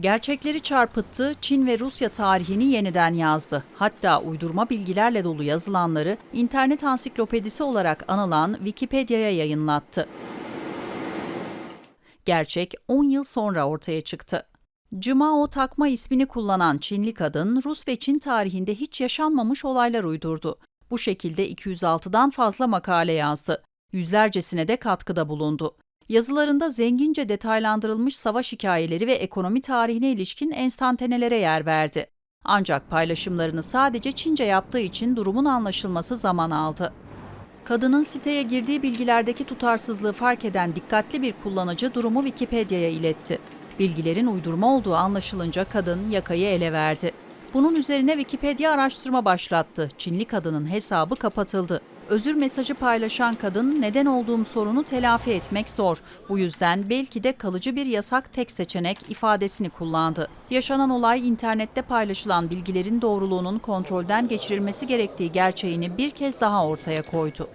Gerçekleri çarpıttı, Çin ve Rusya tarihini yeniden yazdı. Hatta uydurma bilgilerle dolu yazılanları internet ansiklopedisi olarak anılan Wikipedia'ya yayınlattı. Gerçek 10 yıl sonra ortaya çıktı. Cimao takma ismini kullanan Çinli kadın, Rus ve Çin tarihinde hiç yaşanmamış olaylar uydurdu. Bu şekilde 206'dan fazla makale yazdı. Yüzlercesine de katkıda bulundu. Yazılarında zengince detaylandırılmış savaş hikayeleri ve ekonomi tarihine ilişkin enstantanelere yer verdi. Ancak paylaşımlarını sadece Çince yaptığı için durumun anlaşılması zaman aldı. Kadının siteye girdiği bilgilerdeki tutarsızlığı fark eden dikkatli bir kullanıcı durumu Wikipedia'ya iletti. Bilgilerin uydurma olduğu anlaşılınca kadın yakayı ele verdi. Bunun üzerine Wikipedia araştırma başlattı. Çinli kadının hesabı kapatıldı. Özür mesajı paylaşan kadın neden olduğum sorunu telafi etmek zor. Bu yüzden belki de kalıcı bir yasak tek seçenek ifadesini kullandı. Yaşanan olay internette paylaşılan bilgilerin doğruluğunun kontrolden geçirilmesi gerektiği gerçeğini bir kez daha ortaya koydu.